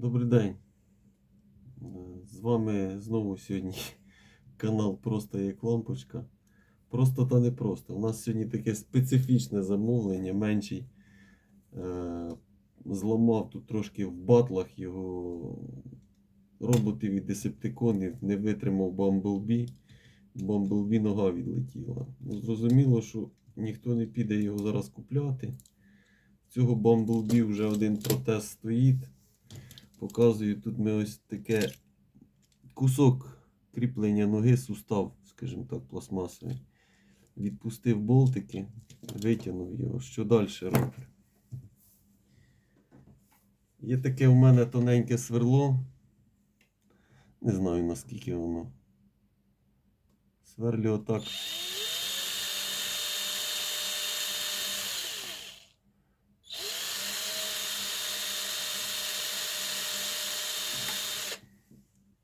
Добрий день. З вами знову сьогодні канал Просто як лампочка. Просто та не просто. У нас сьогодні таке специфічне замовлення, менший. Е, Зламав тут трошки в батлах його роботів і десептиконів, не витримав Бамблбі. Бамблбі нога відлетіла. Ну, зрозуміло, що ніхто не піде його зараз купляти. Цього Бамблбі вже один протез стоїть. Показую, тут ми ось таке кусок кріплення ноги, сустав, скажімо так, пластмасовий. Відпустив болтики, витягнув його. Що далі робимо? Є таке в мене тоненьке сверло. Не знаю наскільки воно. Сверлю отак.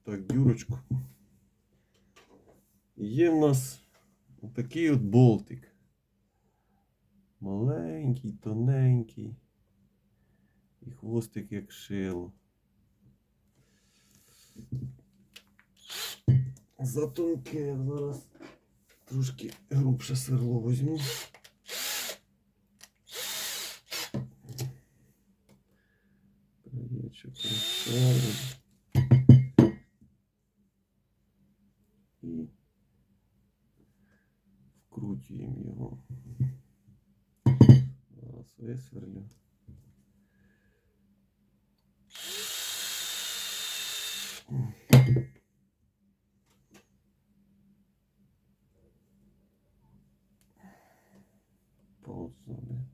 Так, дюрочку. Є в нас такий от болтик. Маленький, тоненький. І хвостик як шило. Затонке зараз трошки грубше сверло візьму. Краєчок розсеру. Вкручуємо його. Зараз висверлю. Паузу.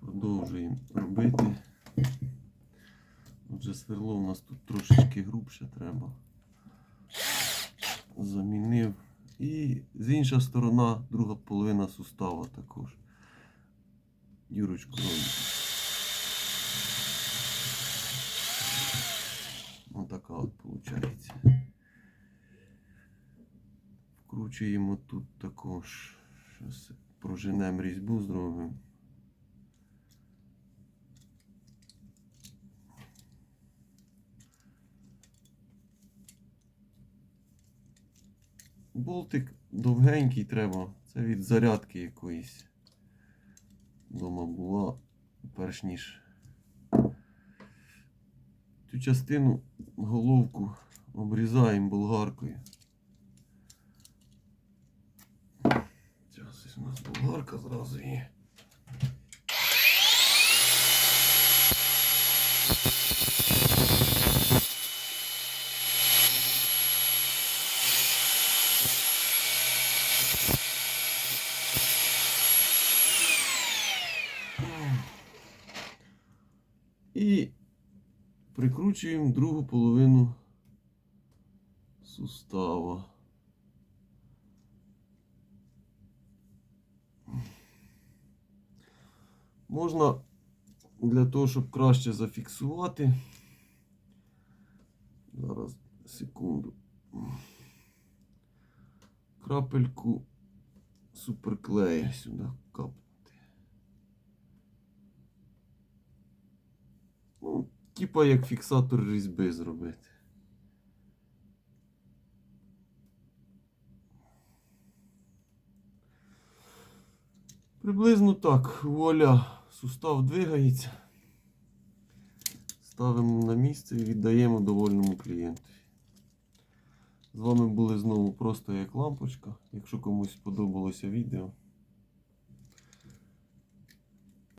Продовжуємо робити. Сверло у нас тут трошечки грубше треба. Замінив. І з інша сторона, друга половина сустава також. Дюрочку робимо. Отака от виходить. Вкручуємо тут також. Щось проженемо різьбу зробимо. Болтик довгенький треба. Це від зарядки якоїсь. Дома була, перш ніж. Цю частину головку обрізаємо болгаркою. Зараз у нас болгарка зразу є. І прикручуємо другу половину сустава. Можна для того, щоб краще зафіксувати. Зараз секунду. Крапельку суперклея сюди капнути. Ну, типа як фіксатор різьби зробити. Приблизно так. Вуаля, сустав двигається. Ставимо на місце і віддаємо довольному клієнту. З вами були знову просто як лампочка. Якщо комусь сподобалося відео,